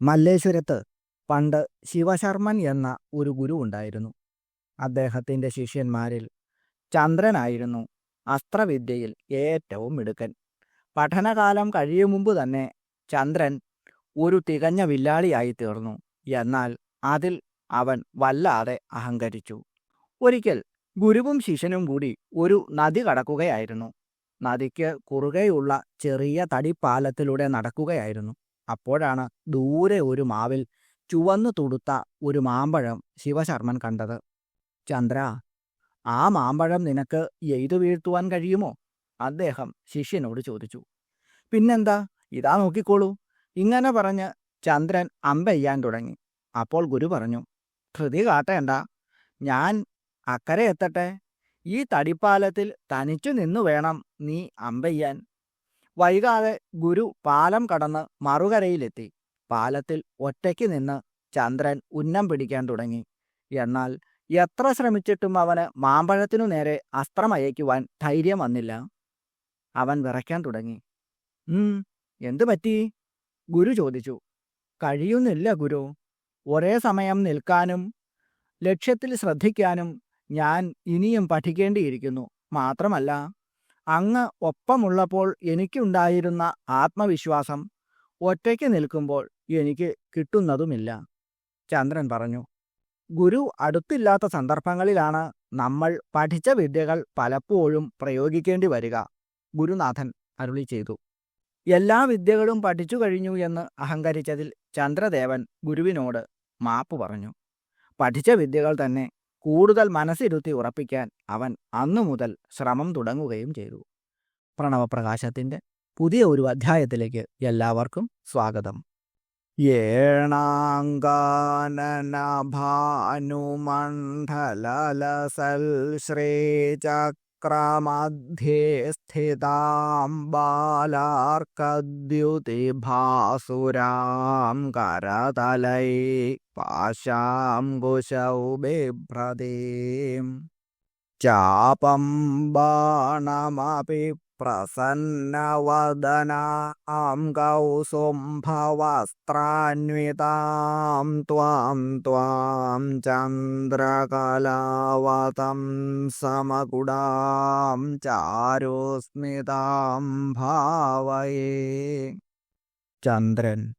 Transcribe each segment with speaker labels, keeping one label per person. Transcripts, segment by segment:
Speaker 1: മല്ലേശ്വരത്ത് പണ്ട് ശിവശർമ്മൻ എന്ന ഒരു ഗുരു ഉണ്ടായിരുന്നു. അദ്ദേഹത്തിന്റെ ശിഷ്യന്മാരിൽ ചന്ദ്രനായിരുന്നു അസ്ത്രവിദ്യയിൽ ഏറ്റവും മിടുക്കൻ. പഠനകാലം കഴിയും മുമ്പ് തന്നെ ചന്ദ്രൻ ഒരു തികഞ്ഞ വില്ലാളിയായി തീർന്നു. എന്നാൽ അതിൽ അവൻ വല്ലാതെ അഹങ്കരിച്ചു. ഒരിക്കൽ ഗുരുവും ശിഷ്യനും കൂടി ഒരു നദി കടക്കുകയായിരുന്നു. നദിക്ക് കുറുകെയുള്ള ചെറിയ തടിപ്പാലത്തിലൂടെ നടക്കുകയായിരുന്നു. അപ്പോഴാണ് ദൂരെ ഒരു മാവിൽ ചുവന്നു തുടുത്ത ഒരു മാമ്പഴം ശിവശർമ്മൻ കണ്ടത്. ചന്ദ്ര ആ മാമ്പഴം നിനക്ക് എയ്തു വീഴ്ത്തുവാൻ കഴിയുമോ? അദ്ദേഹം ശിഷ്യനോട് ചോദിച്ചു. പിന്നെന്താ? ഇതാ നോക്കിക്കോളൂ. ഇങ്ങനെ പറഞ്ഞ് ചന്ദ്രൻ അമ്പെയ്യാൻ തുടങ്ങി. അപ്പോൾ ഗുരു പറഞ്ഞു ധൃതി കാട്ടേണ്ട. ഞാൻ അക്കരെ എത്തട്ടെ. ഈ തടിപ്പാലത്തിൽ തനിച്ചു നിന്നു വേണം നീ അമ്പെയ്യാൻ. വൈകാതെ ഗുരു പാലം കടന്ന് മറുകരയിലെത്തി. പാലത്തിൽ ഒറ്റയ്ക്ക് നിന്ന് ചന്ദ്രൻ ഉന്നം പിടിക്കാൻ തുടങ്ങി. എന്നാൽ എത്ര ശ്രമിച്ചിട്ടും അവന് മാമ്പഴത്തിനു നേരെ അസ്ത്രമയക്കുവാൻ ധൈര്യം വന്നില്ല. അവൻ വിറയ്ക്കാൻ തുടങ്ങി. എന്തു പറ്റി? ഗുരു ചോദിച്ചു. കഴിയുന്നില്ല ഗുരു. ഒരേ സമയം നിൽക്കാനും ലക്ഷ്യത്തിൽ ശ്രദ്ധിക്കാനും ഞാൻ ഇനിയും പഠിക്കേണ്ടിയിരിക്കുന്നു. മാത്രമല്ല അങ്ങ് ഒപ്പമുള്ളപ്പോൾ എനിക്കുണ്ടായിരുന്ന ആത്മവിശ്വാസം ഒറ്റയ്ക്ക് നിൽക്കുമ്പോൾ എനിക്ക് കിട്ടുന്നതുമില്ല. ചന്ദ്രൻ പറഞ്ഞു ഗുരു അടുത്തില്ലാത്ത സന്ദർഭങ്ങളിലാണ് നമ്മൾ പഠിച്ച വിദ്യകൾ പലപ്പോഴും പ്രയോഗിക്കേണ്ടി വരിക ഗുരുനാഥൻ അരുളി ചെയ്തു. എല്ലാ വിദ്യകളും പഠിച്ചു കഴിഞ്ഞു എന്ന് അഹങ്കരിച്ചതിൽ ചന്ദ്രദേവൻ ഗുരുവിനോട് മാപ്പ് പറഞ്ഞു. പഠിച്ച വിദ്യകൾ തന്നെ കൂടുതൽ മനസ്സിരുത്തി ഉറപ്പിക്കാൻ അവൻ അന്നു മുതൽ ശ്രമം തുടങ്ങുകയും ചെയ്തു. പ്രണവപ്രകാശത്തിന്റെ പുതിയ ഒരു അധ്യായത്തിലേക്ക് എല്ലാവർക്കും സ്വാഗതം. ഏണാങ്കാനനഭാനുമണ്ഡലസൽ ശ്രീചക്രമധ്യേ चक्रामध्ये स्थितां बालार्कद्युतिभासुरां करतलै पाशाङ्कुशौ बिभ्रतीम्। चापं बाणमपि പ്രസന്നവദനാം കൗസുംഭവസ്ത്രാന്വിതാം ത്വാം ത്വാം ചന്ദ്രകലാവതം സമകുടാം ചാരുസ്മിതാം ഭാവയേ. ചന്ദ്രൻ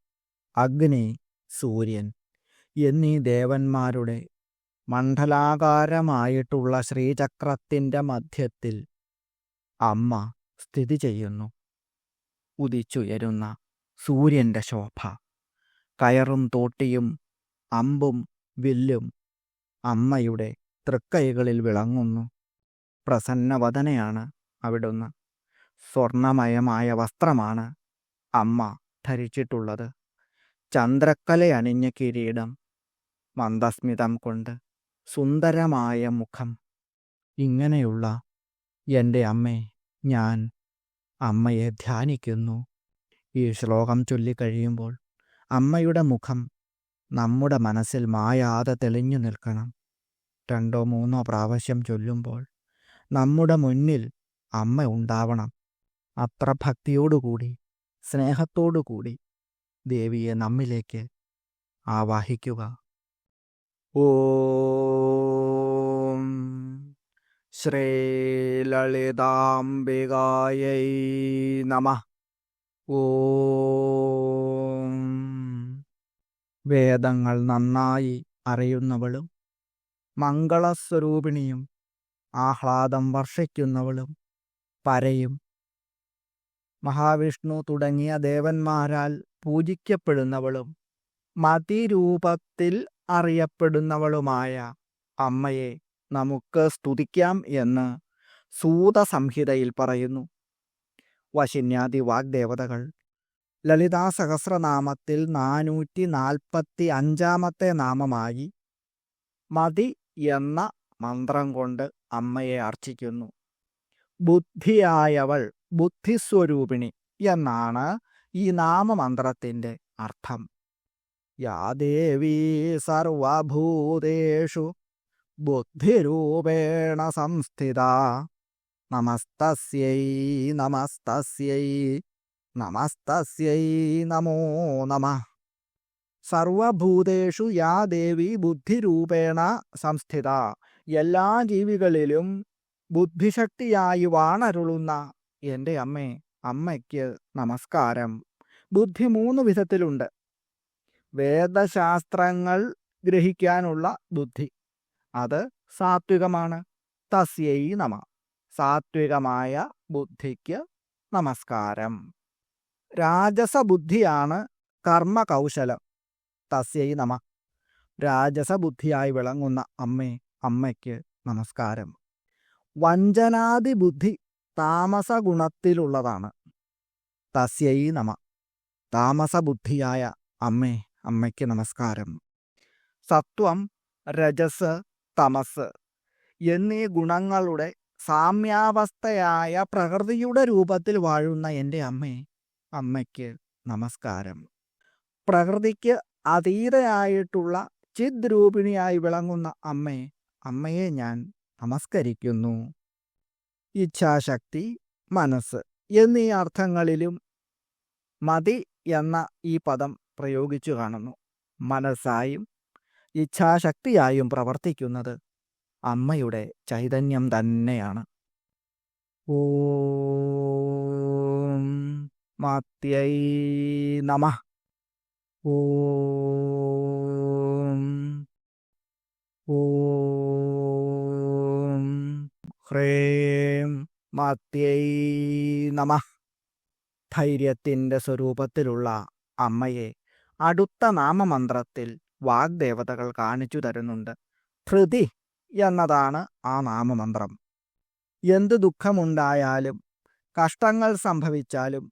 Speaker 1: അഗ്നി സൂര്യൻ എന്നീ ദേവന്മാരുടെ മണ്ഡലാകാരമായിട്ടുള്ള ശ്രീചക്രത്തിന്റെ മധ്യത്തിൽ അമ്മ സ്ഥിതി ചെയ്യുന്നു. ഉദിച്ചുയരുന്ന സൂര്യന്റെ ശോഭ. കയറും തോട്ടിയും അമ്പും വില്ലും അമ്മയുടെ തൃക്കൈകളിൽ വിളങ്ങുന്നു. പ്രസന്നവദനയാണ് അവിടുന്ന്. സ്വർണമയമായ വസ്ത്രമാണ് അമ്മ ധരിച്ചിട്ടുള്ളത്. ചന്ദ്രക്കലയണിഞ്ഞ കിരീടം മന്ദസ്മിതം കൊണ്ട് സുന്ദരമായ മുഖം. ഇങ്ങനെയുള്ള എന്റെ അമ്മേ ഞാൻ അമ്മയെ ധ്യാനിക്കുന്നു. ഈ ശ്ലോകം ചൊല്ലിക്കഴിയുമ്പോൾ അമ്മയുടെ മുഖം നമ്മുടെ മനസ്സിൽ മായാതെ തെളിഞ്ഞു നിൽക്കണം. രണ്ടോ മൂന്നോ പ്രാവശ്യം ചൊല്ലുമ്പോൾ നമ്മുടെ മുന്നിൽ അമ്മ ഉണ്ടാവണം. അത്ര ഭക്തിയോടുകൂടി സ്നേഹത്തോടുകൂടി ദേവിയെ നമ്മിലേക്ക് ആവാഹിക്കുക. ഓം ശ്രീലളിതാംബികായൈ നമ. ഓം. വേദങ്ങൾ നന്നായി അറിയുന്നവളും മംഗളസ്വരൂപിണിയും ആഹ്ലാദം വർഷിക്കുന്നവളും പരയും. മഹാവിഷ്ണു തുടങ്ങിയ ദേവന്മാരാൽ പൂജിക്കപ്പെടുന്നവളും മതിരൂപത്തിൽ അറിയപ്പെടുന്നവളുമായ അമ്മയെ നമുക്ക് സ്തുതിക്കാം എന്ന് സൂതസംഹിതയിൽ പറയുന്നു. വശിന്യാദി വാഗ്ദേവതകൾ ലളിതാ സഹസ്രനാമത്തിൽ നാനൂറ്റി നാൽപ്പത്തി അഞ്ചാമത്തെ നാമമായി മതി എന്ന മന്ത്രം കൊണ്ട് അമ്മയെ അർച്ചിക്കുന്നു. ബുദ്ധിയായവൾ ബുദ്ധിസ്വരൂപിണി എന്നാണ് ഈ നാമമന്ത്രത്തിന്റെ അർത്ഥം. യാ ദേവീ സർവഭൂതേഷു ബുദ്ധിരൂപേണ സംസ്ഥിത. നമസ്തസ്യൈ നമസ്തസ്യൈ നമസ്തസ്യൈ നമോ നമ. സർവഭൂതേഷു യാ ദേവി ബുദ്ധിരൂപേണ സംസ്ഥിത. എല്ലാ ജീവികളിലും ബുദ്ധിശക്തിയായി വാണരുളുന്ന എന്റെ അമ്മേ അമ്മയ്ക്ക് നമസ്കാരം. ബുദ്ധി മൂന്ന് വിധത്തിലുണ്ട്. വേദശാസ്ത്രങ്ങൾ ഗ്രഹിക്കാനുള്ള ബുദ്ധി. അത് സാത്വികമാണ്. തസ്യൈ നമ. സാത്വികമായ ബുദ്ധിക്ക് നമസ്കാരം. രാജസ രാജസബുദ്ധിയാണ് കർമ്മകൗശലം. തസ്യൈ നമ. രാജസ ബുദ്ധിയായി വിളങ്ങുന്ന അമ്മേ അമ്മയ്ക്ക് നമസ്കാരം. വഞ്ചനാദി ബുദ്ധി താമസ ഗുണത്തിലുള്ളതാണ് തസ്യൈ നമ. താമസബുദ്ധിയായ അമ്മേ അമ്മയ്ക്ക് നമസ്കാരം. സത്വം രജസ് തമസ് എന്നീ ഗുണങ്ങളുടെ സാമ്യാവസ്ഥയായ പ്രകൃതിയുടെ രൂപത്തിൽ വാഴുന്ന എന്റെ അമ്മേ അമ്മയ്ക്ക് നമസ്കാരം. പ്രകൃതിക്ക് അതീതയായിട്ടുള്ള ചിദ്രൂപിണിയായി വിളങ്ങുന്ന അമ്മേ അമ്മയെ ഞാൻ നമസ്കരിക്കുന്നു. ഇച്ഛാശക്തി മനസ്സ് എന്നീ അർത്ഥങ്ങളിലും മതി എന്ന ഈ പദം പ്രയോഗിച്ചു കാണുന്നു. മനസ്സായും ഇച്ഛാശക്തിയായും പ്രവർത്തിക്കുന്നത് അമ്മയുടെ ചൈതന്യം തന്നെയാണ്. ഓം മാത്യൈ നമ. ഓ ഓം ഹ്രേം മാത്യൈ നമ. ധൈര്യത്തിന്റെ സ്വരൂപത്തിലുള്ള അമ്മയെ അടുത്ത നാമമന്ത്രത്തിൽ വാഗ്ദേവതകൾ കാണിച്ചു തരുന്നുണ്ട്. ധൃതി എന്നതാണ് ആ നാമമന്ത്രം. എന്ത് ദുഃഖമുണ്ടായാലും കഷ്ടങ്ങൾ സംഭവിച്ചാലും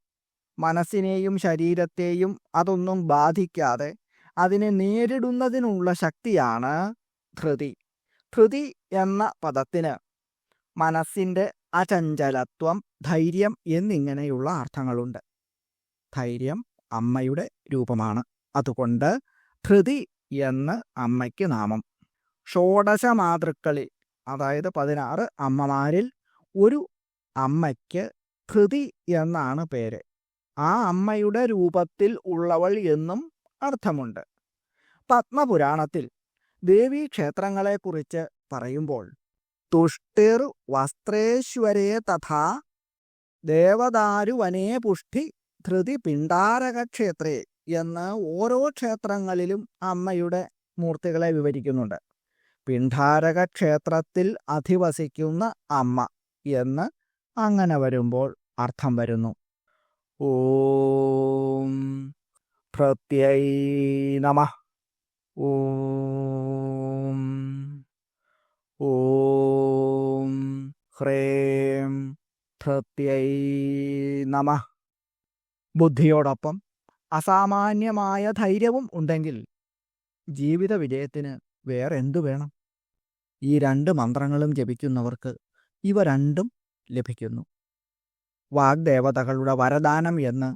Speaker 1: മനസ്സിനെയും ശരീരത്തെയും അതൊന്നും ബാധിക്കാതെ അതിനെ നേരിടുന്നതിനുള്ള ശക്തിയാണ് ധൃതി ധൃതി എന്ന പദത്തിന് മനസ്സിന്റെ അചഞ്ചലത്വം ധൈര്യം എന്നിങ്ങനെയുള്ള അർത്ഥങ്ങളുണ്ട്. ധൈര്യം അമ്മയുടെ രൂപമാണ്. അതുകൊണ്ട് ധൃതി എന്ന് അമ്മയ്ക്ക് നാമം. ഷോഡശ മാതൃക്കളിൽ അതായത് പതിനാറ് അമ്മമാരിൽ ഒരു അമ്മയ്ക്ക് ധൃതി എന്നാണ് പേര്. ആ അമ്മയുടെ രൂപത്തിൽ ഉള്ളവൾ എന്നും അർത്ഥമുണ്ട്. പത്മപുരാണത്തിൽ ദേവീ ക്ഷേത്രങ്ങളെക്കുറിച്ച് പറയുമ്പോൾ തുഷ്ടിർ വസ്ത്രേശ്വരേ തഥാ ദേവദാരുവനേ പുഷ്ടി ധൃതി പിണ്ടാരകക്ഷേത്രേ എന്ന് ഓരോ ക്ഷേത്രങ്ങളിലും അമ്മയുടെ മൂർത്തികളെ വിവരിക്കുന്നുണ്ട്. പിണ്ഡാരക ക്ഷേത്രത്തിൽ അധിവസിക്കുന്ന അമ്മ എന്ന് അങ്ങനെ വരുമ്പോൾ അർത്ഥം വരുന്നു. ഓം പ്രത്യൈ നമ. ഓം ഓം ഹ്രേം പ്രത്യൈ നമ. ബുദ്ധിയോടൊപ്പം അസാമാന്യമായ ധൈര്യവും ഉണ്ടെങ്കിൽ ജീവിത വിജയത്തിന് വേറെ എന്തു വേണം? ഈ രണ്ട് മന്ത്രങ്ങളും ജപിക്കുന്നവർക്ക് ഇവ രണ്ടും ലഭിക്കുന്നു. വാഗ്ദേവതകളുടെ വരദാനം എന്ന്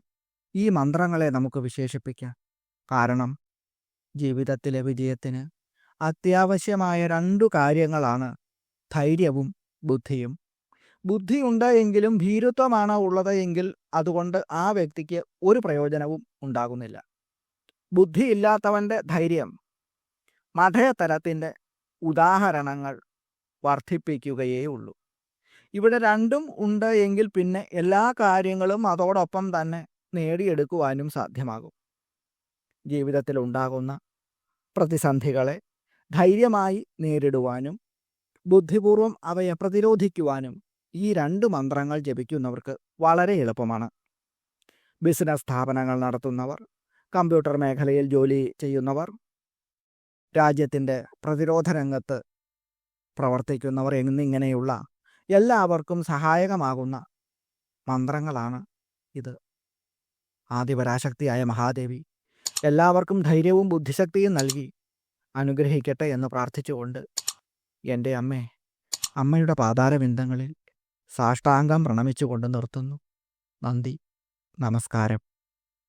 Speaker 1: ഈ മന്ത്രങ്ങളെ നമുക്ക് വിശേഷിപ്പിക്കാം. കാരണം ജീവിതത്തിലെ വിജയത്തിന് അത്യാവശ്യമായ രണ്ടു കാര്യങ്ങളാണ് ധൈര്യവും ബുദ്ധിയും. ബുദ്ധിയുണ്ട് എങ്കിലും ഭീരുത്വമാണ് ഉള്ളത് എങ്കിൽ അതുകൊണ്ട് ആ വ്യക്തിക്ക് ഒരു പ്രയോജനവും ഉണ്ടാകുന്നില്ല. ബുദ്ധിയില്ലാത്തവന്റെ ധൈര്യം. മഠയതരത്തിന്റെ ഉദാഹരണങ്ങൾ വർദ്ധിപ്പിക്കുകയേ ഉള്ളൂ ഇവിടെ രണ്ടും ഉണ്ട് എങ്കിൽ പിന്നെ എല്ലാ കാര്യങ്ങളും അതോടൊപ്പം തന്നെ നേടിയെടുക്കുവാനും സാധ്യമാകും. ജീവിതത്തിൽ ഉണ്ടാകുന്ന പ്രതിസന്ധികളെ ധൈര്യമായി നേരിടുവാനും ബുദ്ധിപൂർവം അവയെ പ്രതിരോധിക്കുവാനും ഈ രണ്ട് മന്ത്രങ്ങൾ ജപിക്കുന്നവർക്ക് വളരെ എളുപ്പമാണ്. ബിസിനസ് സ്ഥാപനങ്ങൾ നടത്തുന്നവർ കമ്പ്യൂട്ടർ മേഖലയിൽ ജോലി ചെയ്യുന്നവർ രാജ്യത്തിന്റെ പ്രതിരോധ രംഗത്ത് പ്രവർത്തിക്കുന്നവർ എന്നിങ്ങനെയുള്ള എല്ലാവർക്കും സഹായകമാകുന്ന മന്ത്രങ്ങളാണ് ഇത്. ആദിപരാശക്തിയായ മഹാദേവി എല്ലാവർക്കും ധൈര്യവും ബുദ്ധിശക്തിയും നൽകി അനുഗ്രഹിക്കട്ടെ എന്ന് പ്രാർത്ഥിച്ചുകൊണ്ട് എന്റെ അമ്മേ അമ്മയുടെ പാതാരബിന്ദങ്ങളിൽ സാഷ്ടാംഗം പ്രണമിച്ചുകൊണ്ട് നിർത്തുന്നു. നന്ദി. നമസ്കാരം.